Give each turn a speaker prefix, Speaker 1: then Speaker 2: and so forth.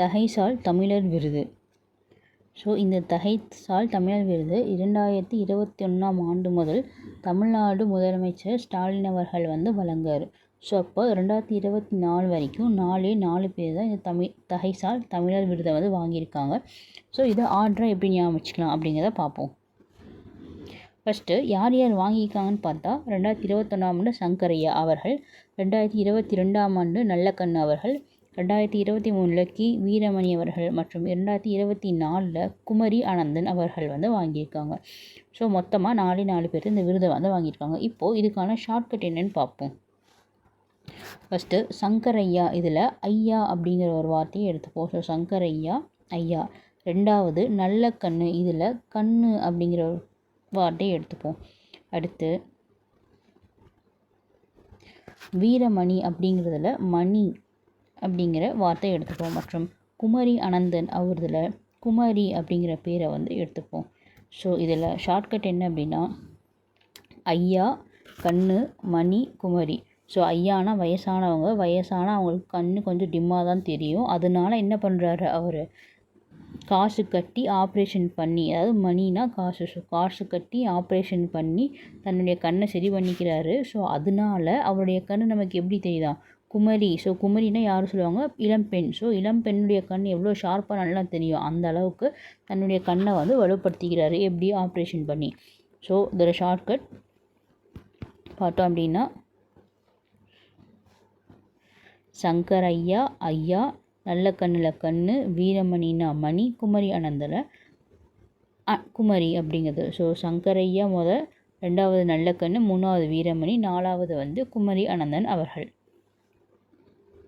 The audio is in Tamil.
Speaker 1: தகைசால் தமிழர் விருது. ஸோ இந்த தகைசால் தமிழர் விருது இரண்டாயிரத்தி இருபத்தி ஒன்றாம் ஆண்டு முதல் தமிழ்நாடு முதலமைச்சர் ஸ்டாலின் அவர்கள் வந்து வழங்குறாரு. ஸோ அப்போ ரெண்டாயிரத்தி இருபத்தி நாலு வரைக்கும் நாலே நாலு பேர் தான் இந்த தமிழ் தகைசால் தமிழர் விருதை வந்து வாங்கியிருக்காங்க. ஸோ இதை ஆர்டராக எப்படி ஞாபகம் வச்சுக்கலாம் அப்படிங்கிறத பார்ப்போம். ஃபஸ்ட்டு யார் யார் வாங்கியிருக்காங்கன்னு பார்த்தா ரெண்டாயிரத்தி இருபத்தொன்னாம் ஆண்டு சங்கரையா அவர்கள் ரெண்டாயிரத்தி இருபத்தி ரெண்டாம் ஆண்டு நல்லக்கண்ணு அவர்கள் ரெண்டாயிரத்தி இருபத்தி மூணில் கி. வீரமணி அவர்கள் மற்றும் இரண்டாயிரத்தி இருபத்தி நாலில் குமரி ஆனந்தன் அவர்கள் வந்து வாங்கியிருக்காங்க. ஸோ மொத்தமாக நாலு நாலு பேர் இந்த விருதை வந்து வாங்கியிருக்காங்க. இப்போது இதுக்கான ஷார்ட்கட் என்னன்னு பார்ப்போம். ஃபஸ்ட்டு சங்கரையா இதில் ஐயா அப்படிங்கிற ஒரு வார்த்தையை எடுத்துப்போம். ஸோ சங்கரையா ஐயா. ரெண்டாவது நல்ல கண்ணு. இதில் கண்ணு அப்படிங்கிற ஒரு வார்த்தையை எடுத்துப்போம். அடுத்து வீரமணி அப்படிங்கிறதுல மணி. அப்படிங்கிற வார்த்தை எடுத்துப்போம். மற்றும் குமரி அனந்தன் அவரதில் குமரி அப்படிங்கிற பேரை வந்து எடுத்துப்போம். ஸோ இதில் ஷார்ட்கட் என்ன அப்படின்னா ஐயா கண்ணு மணி குமரி. ஸோ ஐயானா வயசானவங்க. வயசான அவங்களுக்கு கண் கொஞ்சம் டிம்மாக தான் தெரியும். அதனால என்ன பண்ணுறாரு அவர்? காசு கட்டி ஆப்ரேஷன் பண்ணி அதாவது மணினா காசு ஸோ காசு கட்டி ஆப்ரேஷன் பண்ணி தன்னுடைய கண்ணை சரி பண்ணிக்கிறாரு. ஸோ அதனால அவருடைய கண் நமக்கு எப்படி தெரியுதா? குமரி. ஸோ குமரினா யார் சொல்லுவாங்க? இளம்பெண் ஸோ இளம்பெண்ணுடைய கண் எவ்வளோ ஷார்ப்பாக நல்லா தெரியும். அந்த அளவுக்கு தன்னுடைய கண்ணை வந்து வலுப்படுத்திக்கிறாரு எப்படி? ஆப்ரேஷன் பண்ணி. ஸோ இதில் ஷார்ட்கட் பார்த்தோம் அப்படின்னா சங்கர் ஐயா ஐயா நல்ல கண்ணில் கண் வீரமணினா மணி குமரி அனந்தில் குமரி அப்படிங்கிறது. ஸோ சங்கரையா முத ரெண்டாவது நல்ல கண் மூணாவது வீரமணி நாலாவது வந்து குமரி அனந்தன் அவர்கள்.